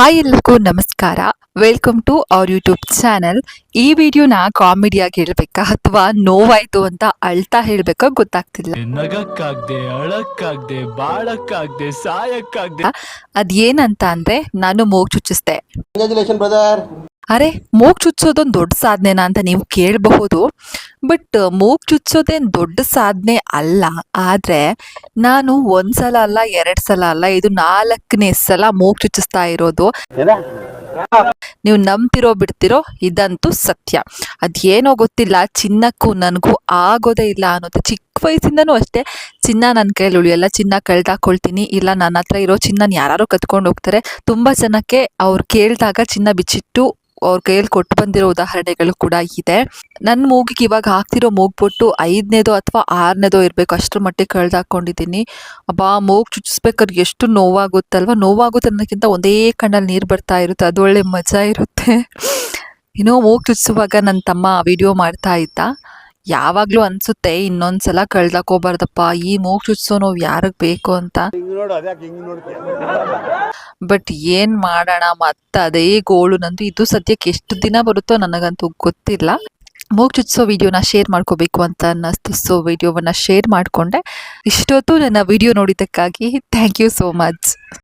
Hi ಎಲ್ಲರಿಗೂ ನಮಸ್ಕಾರ. Welcome to our YouTube channel ಈ ವಿಡಿಯೋನ ಕಾಮಿಡಿಯಾಗಿ ಹೇಳ್ಬೇಕಾ ಅಥವಾ ನೋವಾಯ್ತು ಅಂತ ಅಳ್ತಾ ಹೇಳ್ಬೇಕಾ ಗೊತ್ತಾಗ್ತಿಲ್ಲ. ನಗಕ್ಕಾಗ್ದೆ ಅಳಕ್ಕಾಗ್ದೆ ಬಾಳಕ್ಕಾಗ್ದೆ ಸಾಯಕ್ಕಾಗ್ದೆ. ಅದೇನಂತ ಅಂದ್ರೆ ನಾನು ಮೂಗ್ ಚುಚ್ಚಿಸ್ದೆ. ಕಂಗ್ರಾಚುಲೇಷನ್ ಬ್ರದರ್ ಅರೆ ಮೂಗ್ ಚುಚ್ಚೋದೊಂದು ದೊಡ್ಡ ಸಾಧನೆನಾ ಅಂತ ನೀವು ಕೇಳಬಹುದು. ಬಟ್ ಮೂಗ್ ಚುಚ್ಚೋದೇನ್ ದೊಡ್ಡ ಸಾಧನೆ ಅಲ್ಲ. ಆದ್ರೆ ನಾನು ಒಂದ್ಸಲ ಅಲ್ಲ ಎರಡು ಸಲ ಅಲ್ಲ ಇದು ನಾಲ್ಕನೇ ಸಲ ಮೂಗ್ ಚುಚ್ಚಿಸ್ತಾ ಇರೋದು. ನೀವು ನಂಬ್ತಿರೋ ಬಿಡ್ತಿರೋ ಇದಂತೂ ಸತ್ಯ. ಅದೇನೋ ಗೊತ್ತಿಲ್ಲ ಚಿನ್ನಕ್ಕೂ ನನಗೂ ಆಗೋದೇ ಇಲ್ಲ ಅನ್ನೋದು. ಚಿಕ್ಕ ವಯಸ್ಸಿಂದನೂ ಅಷ್ಟೇ ಚಿನ್ನ ನನ್ನ ಕೈಯಲ್ಲಿ ಉಳಿಯಲ್ಲ ಚಿನ್ನ ಕಳ್ದಾಕೊಳ್ತೀನಿ. ಇಲ್ಲ ನನ್ನ ಹತ್ರ ಇರೋ ಚಿನ್ನನ ಯಾರು ಕತ್ಕೊಂಡು ಹೋಗ್ತಾರೆ. ತುಂಬ ಜನಕ್ಕೆ ಅವ್ರು ಕೇಳಿದಾಗ ಚಿನ್ನ ಬಿಚ್ಚಿಟ್ಟು ಅವ್ರ ಕೈಯಲ್ಲಿ ಕೊಟ್ಟು ಬಂದಿರೋ ಉದಾಹರಣೆಗಳು ಕೂಡ ಇದೆ. ನನ್ನ ಮೂಗಿಗೆ ಇವಾಗ ಹಾಕ್ತಿರೋ ಮೂಗ್ಬಿಟ್ಟು ಐದನೇದೋ ಅಥವಾ ಆರನೇದೋ ಇರಬೇಕು, ಅಷ್ಟರ ಮಟ್ಟಿಗೆ ಕಳ್ದಾಕೊಂಡಿದ್ದೀನಿ ಅಬ್ಬಾ, ಮೂಗ್ ಚುಚ್ಚಿಸ್ಬೇಕಾದ್ರೆ ಎಷ್ಟು ನೋವಾಗುತ್ತಲ್ವ? ನೋವಾಗುತ್ತೆ ಅನ್ನೋಕ್ಕಿಂತ ಒಂದೇ ಕಣ್ಣಲ್ಲಿ ನೀರು ಬರ್ತಾ ಇರುತ್ತೆ ಅದೊಳ್ಳೆ ಮಜಾ ಇರುತ್ತೆ. ಇನ್ನೂ ಮೂಗ್ ಚುಚ್ಚಿಸುವಾಗ ನನ್ನ ತಮ್ಮ ವಿಡಿಯೋ ಮಾಡ್ತಾ ಇದ್ದ. ಯಾವಾಗಲೂ ಅನ್ಸುತ್ತೆ ಇನ್ನೊಂದ್ಸಲ ಕಳ್ದಾಕೋಬಾರ್ದಪ್ಪ ಈ ಮೂಗ್ ಚುಚ್ಚಿಸೋ ನೋವು ಯಾರಿಗೆ ಬೇಕು ಅಂತ. ಬಟ್ ಏನು ಮಾಡೋಣ ಮತ್ತೆ ಅದೇ ಗೋಳು. ನಂದು ಇದು ಸದ್ಯಕ್ಕೆ ಎಷ್ಟು ದಿನ ಬರುತ್ತೋ ನನಗಂತೂ ಗೊತ್ತಿಲ್ಲ. ಮೂಗ್ ಚುಚ್ಚಿಸೋ ವಿಡಿಯೋನ ಶೇರ್ ಮಾಡ್ಕೋಬೇಕು ಅಂತ ಅನ್ನಿಸ್ತು ವಿಡಿಯೋವನ್ನ ವಿಡಿಯೋವನ್ನು ಶೇರ್ ಮಾಡಿಕೊಂಡೆ. ಇಷ್ಟೊತ್ತು ನನ್ನ ವಿಡಿಯೋ ನೋಡಿದ್ದಕ್ಕಾಗಿ ಥ್ಯಾಂಕ್ ಯು ಸೋ ಮಚ್